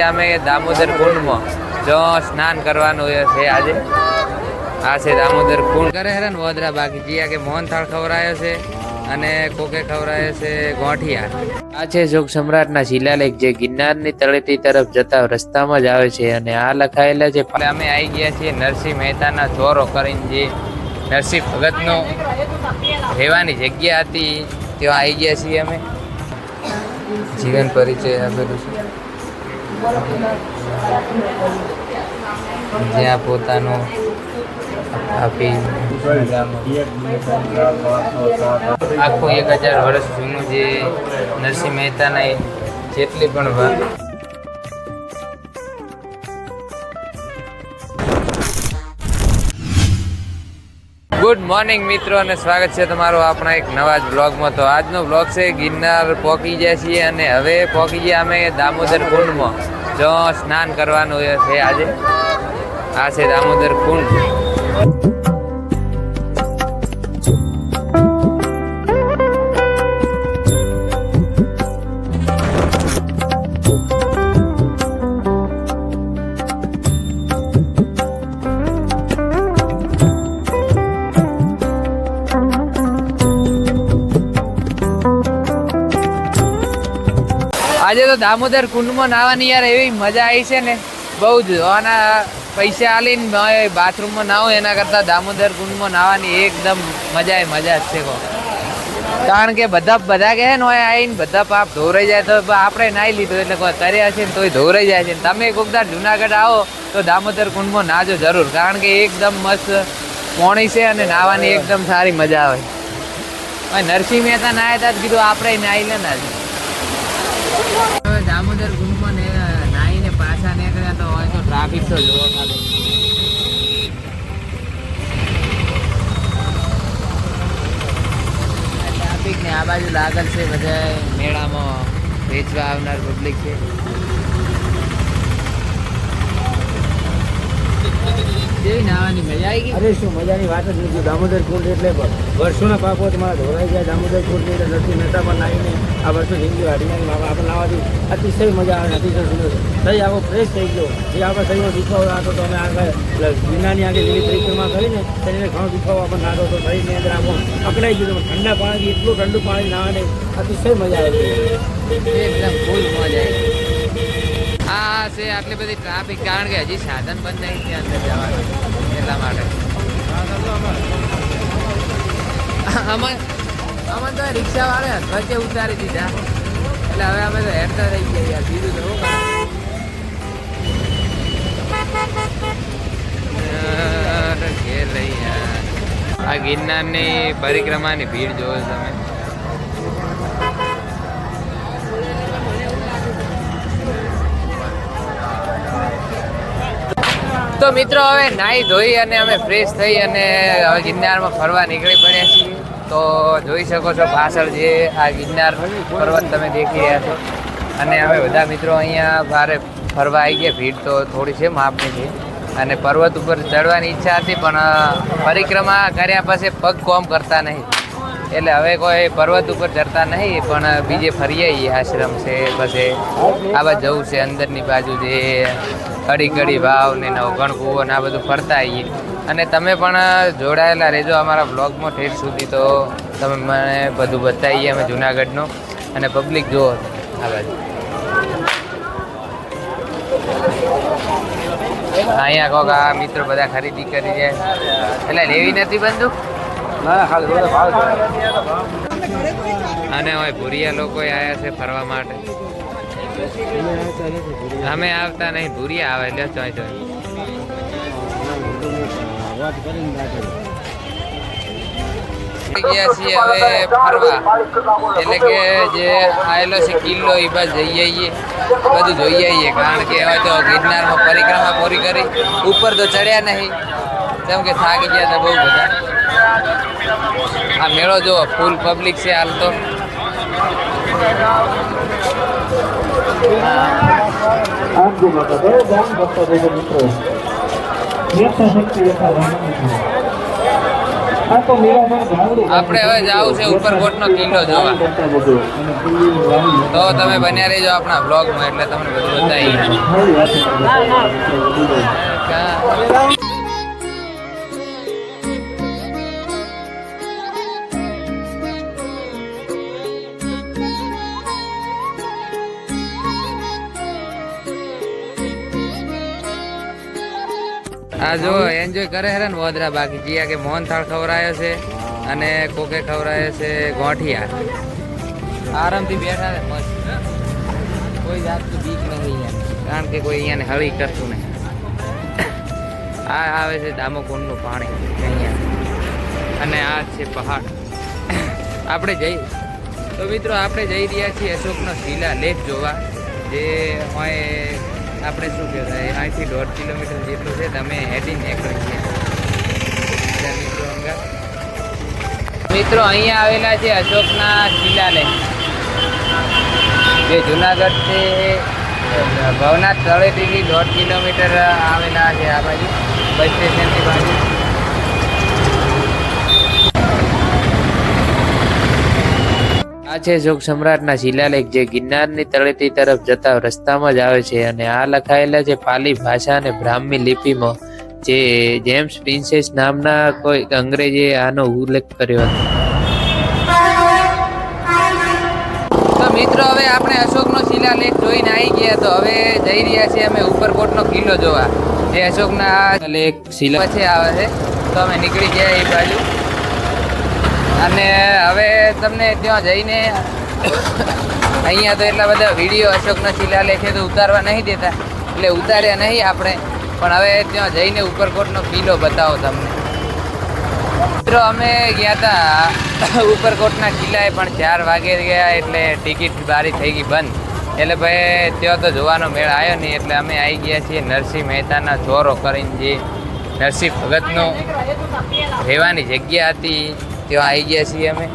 અમે દામોદર કુંડમાં જો સ્નાન કરવાનું છે આજે. આ છે દામોદર કુંડ. કરે છે ને વોદરા બાકી. જીયા કે મોહનથાળ ખવડાયો છે અને કોકે ખવડાયો છે ગોઠિયા. આ છે જોગ સમ્રાટના શિલાલેખ જે ગિરનારની તળેટી તરફ જતા રસ્તામાં જ આવે છે અને આ લખાયેલા છે. અમે આવી ગયા છીએ નરસિંહ મહેતાના ચોરો કરીને જે નરસિંહ ભગતનો રહેવાની જગ્યા હતી, ત્યાં આવી ગયા છીએ અમે. જીવન પરિચય આપેલું છે. જ્યાં પોતાનો આપી આખું એક હજાર વર્ષ જૂનું જે નરસિંહ મહેતાના જેટલી પણ ગુડ મોર્નિંગ મિત્રો અને સ્વાગત છે તમારું આપણા એક નવા જ બ્લોગમાં. તો આજનો બ્લોગ છે ગિરનાર પહોંચી ગયા છીએ અને હવે પહોંચી ગયા અમે દામોદર કુંડમાં. જો સ્નાન કરવાનું છે આજે. આ છે દામોદર કુંડ. આજે તો દામોદર કુંડમાં નાવાની યાર એવી મજા આવી છે ને. બહુ જ આના પૈસા આલીને બાથરૂમમાં નાહો, એના કરતાં દામોદર કુંડમાં નાવાની એકદમ મજા એ મજા જ છે કહો કારણ કે બધા બધા કહે ને હોય આવીને બધા પાપ ધોરાઈ જાય તો આપણે નાહી લીધું એટલે કોઈ કર્યા છે ને તોય ધોરાઈ જાય છે તમે કોકદાર જુનાગઢ આવો તો દામોદર કુંડમાં નાજો જરૂર, કારણ કે એકદમ મસ્ત પોણી છે અને નાહવાની એકદમ સારી મજા આવે. નરસિંહ મહેતા નાહ્યા હતા કીધું, આપણે નાહી લે ને દામોદર કુંડમાં ને નાહીને પાછા નીકળ્યા તો ટ્રાફિક તો જોવા ટ્રાફિક ને આ બાજુ લાગલ છે બધા મેળામાં. વેચવા આવનાર પબ્લિક છે. કેવી નાવાની મજા આવી ગઈ? અરે, શું મજાની વાત જ નથી. દામોદર કુંડ એટલે વર્ષોના પાપો તમારા ધોરાઈ ગયા. દામોદર કુંડ એટલે નથી મહેતા પણ નાહીને આ વર્ષો જિંદગી વાઢીને આપણે લાવવાથી અતિશય મજા આવે અતિશય સુંદર. શરીર આખો ફ્રેશ થઈ ગયો. જે આપણે શરીરનો દુખાવો હતો તો અમે આગળ વિનાની આગળ લીલી પરિક્રમા કરીને શરીરને ઘણો દુખાવો આપણને નાખો તો શરીરની અંદર આપણો અકળાઈ ગયું ઠંડા પાણીથી એટલું ઠંડુ પાણી નાવાને અતિશય મજા આવે એકદમ ફૂલ મજા આવી આ છે આટલી બધી ટ્રાફિક કારણ કે હજી સાધન બંધ નહીં ત્યાં અંદર જવાનું એટલા માટે. અમન અમન તો રિક્ષા વાળે વચ્ચે ઉતારી દીધા. એટલે હવે અમે તો હેરતા રહી ગયા યાર, બીજું તો શું આ ગિરનારની પરિક્રમાની ભીડ જોવો તમે. તો મિત્રો, હવે નાહી ધોઈ અને અમે ફ્રેશ થઈ અને હવે ગિરનારમાં ફરવા નીકળી પડ્યા છીએ. તો જોઈ શકો છો પાછળ જે આ ગિરનાર પર્વત તમે દેખી રહ્યા છો. અને હવે બધા મિત્રો અહીંયા ભારે ફરવા આવી ગયા, ભીડ તો થોડી છે માપની છે. અને પર્વત ઉપર ચડવાની ઈચ્છા હતી, પણ પરિક્રમા કર્યા પછી પગ કોમ કરતા નહીં. એટલે હવે કોઈ પર્વત ઉપર ચડતા નહીં, પણ બીજે ફરી આવીએ આશ્રમ છે પછી આ બાજુ જવું છે, અંદરની બાજુ જે કડી કડી વાવ ને નવગણ કૂવો ને આ બધું ફરતા આવીએ અને તમે પણ જોડાયેલા રહેજો અમારા બ્લોગમાં ઠેર સુધી. તો તમે મને બધું બતાવીએ અમે જુનાગઢનું. અને પબ્લિક જુઓ. આ બાજુ. અહીંયા કહો આ મિત્રો બધા ખરીદી કરી છે. એટલે લેવી નથી છે. અને હવે ભૂરિયા લોકો આવ્યા છે ફરવા માટે. અમે આવતા નહીં ભૂરિયા આવે એટલે ચોય ચોય. વાત કરીને રાખે. ગયા છીએ હવે ફરવા. એટલે કે જે આવેલો છે કિલ્લો એ બાજુ જઈ આવીએ. બધું જોઈ આવીએ કારણ કે હવે તો ગિરનારમાં પરિક્રમા પૂરી કરી. ઉપર તો ચડ્યા નહીં. જેમ કે થાકી ગયા હતા બહુ બધા. આ મેળો જો ફૂલ પબ્લિક છે હાલ તો. આમ જે મિત્રો યથાશક્તિ યથા દાન આ તો મેળામાં ભાંગડું આપણે હવે જવું છે ઉપરકોટનો કિલ્લો જોવા. તો તમે બન્યા રહીજો આપણા બ્લોગમાં એટલે તમને બધું બતાવીએ. આ જો એન્જોય કરે છે ને વોદરા બાકી. જીયા કે મોહનથાળ ખવડાયો છે અને કોકે ખવડાયો છે ગોઠિયા. આરામથી બેઠા છે, મસ્ત. કોઈ જાતનું બીક નહીં અહીંયા. કારણ કે કોઈ અહીંયાને હળી કરતું નહીં. આ આવે છે દામોકુંડનું પાણી અહીંયા. અને આ છે પહાડ. આપણે જઈ. તો મિત્રો, આપણે જઈ રહ્યા છીએ અશોકનો શિલાલેખ જોવા, જે હોય આપણે શું કહેવાય, અહીંથી દોઢ કિલોમીટર જેટલું છે, તમે હેડી નીકળી મિત્રો મિત્રો, અહીંયા આવેલા છે અશોકના શિલાલેખ. જે જુનાગઢથી ભવનાથ તળેટીથી દોઢ કિલોમીટર આવેલા છે, આ બાજુ. બસ સ્ટેશનની બાજુ. આ છે શોક સમ્રાટના શિલાલેખ જે ગિરનારની તળેટી તરફ જતા રસ્તામાં જ આવે છે અને આ લખાયેલા છે પાલી ભાષા અને બ્રાહ્મી લિપિમાં. જે જેમ્સ પ્રિન્સેસ નામના કોઈ અંગ્રેજે આનો ઉલ્લેખ કર્યો હતો. તો મિત્રો, હવે આપણે અશોકનો શિલાલેખ જોઈને આવી ગયા તો હવે જઈ રહ્યા છીએ અમે ઉપરકોટનો કિલ્લો જોવા. જે અશોકના લેખ શિલા છે આવે છે. તો અમે નીકળી ગયા એ બાજુ. અને હવે તમને ત્યાં જઈને અહીંયા તો એટલા બધા વીડિયો અશોકના શિલાલેખે તો ઉતારવા નહીં દેતા, એટલે ઉતાર્યા નહીં આપણે. પણ હવે ત્યાં જઈને ઉપરકોટનો કિલ્લો બતાવો તમને. મિત્રો, અમે ગયા હતા ઉપરકોટના કિલ્લાએ પણ ચાર વાગે ગયા એટલે ટિકિટ બારી થઈ ગઈ બંધ. એટલે ભાઈ, ત્યાં તો જોવાનો મેળ આવ્યો નહીં, એટલે અમે આવી ગયા છીએ નરસિંહ મહેતાના ચોરો કરીને જે નરસિંહ ભગતનો રહેવાની જગ્યા હતી. ત્યાં આવી ગયા છીએ અમે.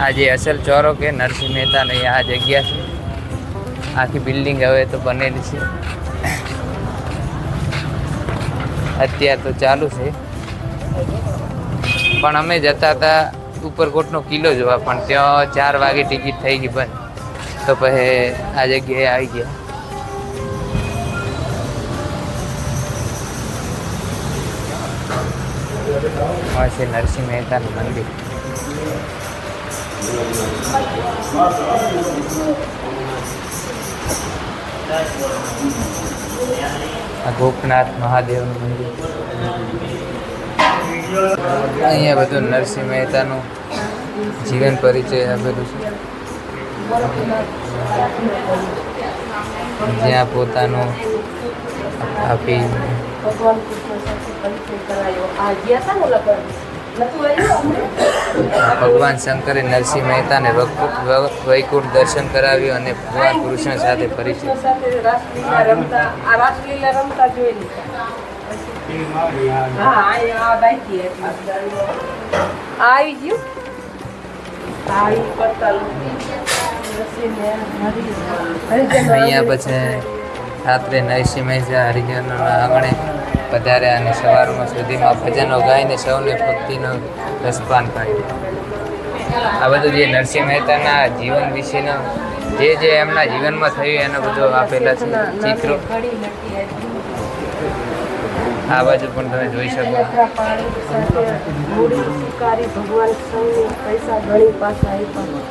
આ જે અસલ ચોરો કે નરસિંહ મહેતાની આ જગ્યા છે. આખી બિલ્ડિંગ હવે તો બનેલી છે. અત્યારે તો ચાલુ છે. પણ અમે જતા હતા ઉપરકોટનો કિલ્લો જોવા, પણ ત્યાં ચાર વાગે ટિકિટ થઈ ગઈ બંધ. તો પછી આ જગ્યાએ આવી ગયા. આ છે, નરસિંહ મહેતાનું મંદિર. આ ગોપનાથ મહાદેવનું મંદિર. અહીંયા બધું નરસિંહ મહેતાનું જીવન પરિચય આપેલું છે. જ્યાં પોતાનું આપી ભગવાન કૃષ્ણ સાથે પરિચય કરાયો. આ ગયા હતા ને લગન ભગવાન શંકરે નરસિંહ મહેતાને વક- વૈકુંઠ દર્શન કરાવ્યું અને ભગવાન કૃષ્ણ સાથે પરિચય સાથે રાસલીલા રમતા આ રમતા જોઈ લીધા. આવી ગયું. અહીંયા પછી રાત્રે નરસિંહ મહેતા હરિજનોના આંગણે પધાર્યા અને સવારમાં સુધીમાં ભજનો ગાઈને સૌને ભક્તિનો રસપાન કર્યું આ બધું જે નરસિંહ મહેતાના જીવન વિશેનો જે જે એમના જીવનમાં થયું એનો બધો આપેલા છે ચિત્રો. આ બાજુ પણ તમે જોઈ શકો.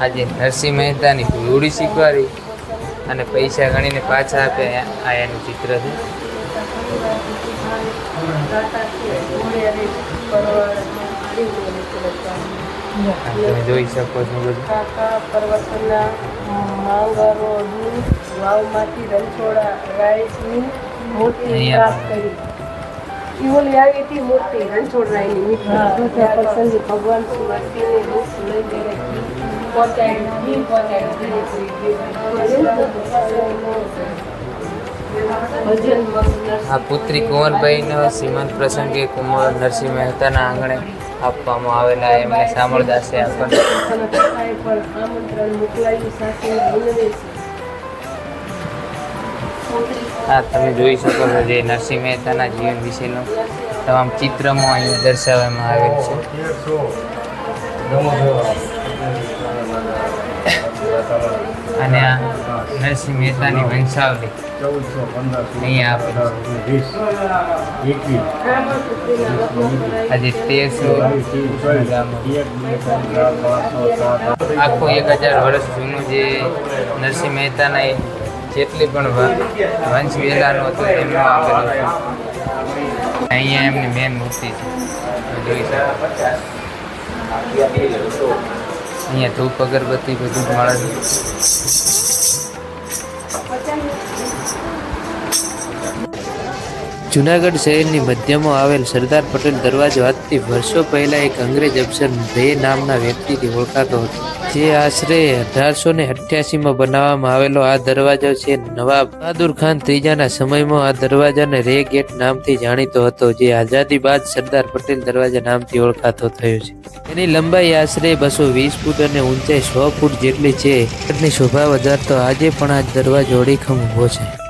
આજે નરસિંહ મહેતાની રૂડી શીખવાડી અને પૈસા ગણીને પાછા આપે આ એનું ચિત્ર છે. તમે જોઈ શકો છો બધું. પર્વતના માંગરો દૂધ વાવમાંથી રણછોડા રાઈસની મૂર્તિ પ્રાપ્ત કરી. ઇવોલી આવી હતી મૂર્તિ રણછોડરાયની રાય ત્યાં પછી ભગવાન શિવજીની રૂપ લઈ જઈને પહોંચાડી ઘી પહોંચાડી ભજન મગ્ન આ પુત્રી કુંવરભાઈનો શ્રીમંત પ્રસંગે કુંવર નરસિંહ મહેતાના આંગણે આપવામાં આવેલા એમને સાંભળદાસે આપણને. આ તમે જોઈ શકો છો જે નરસિંહ મહેતાના જીવન વિશેનો તમામ ચિત્રમાં અહીં દર્શાવવામાં આવેલ છે. અને આ નરસિંહ મહેતાની વંશાવલી આજે તેરસો આખું એક હજાર વર્ષ જૂનું જે નરસિંહ મહેતાના જેટલી પણ વંશ વેલાનું હતું તેમનું આપેલું છે અહીંયા એમની મેન મૂર્તિ છે. જોઈ શકો. અહીંયા ધૂપ અગરબત્તી બધું જ મળે છે. Thank you. જુનાગઢ શહેરની મધ્યમાં આવેલ સરદાર પટેલ દરવાજો આજથી વર્ષો પહેલાં એક અંગ્રેજ અફસર રે નામના વ્યક્તિથી ઓળખાતો હતો. જે આશરે અઢારસો ને અઠ્યાસીમાં બનાવવામાં આવેલો આ દરવાજો છે નવાબ બહાદુર ખાન ત્રીજાના સમયમાં આ દરવાજાને રે ગેટ નામથી જાણીતો હતો, જે આઝાદી બાદ સરદાર પટેલ દરવાજા નામથી ઓળખાતો થયો છે. એની લંબાઈ આશરે બસો વીસ ફૂટ અને ઊંચાઈ સો ફૂટ જેટલી છે. એટલી શોભા વધારતો આજે પણ આ દરવાજો ઓળખમ ઊભો છે.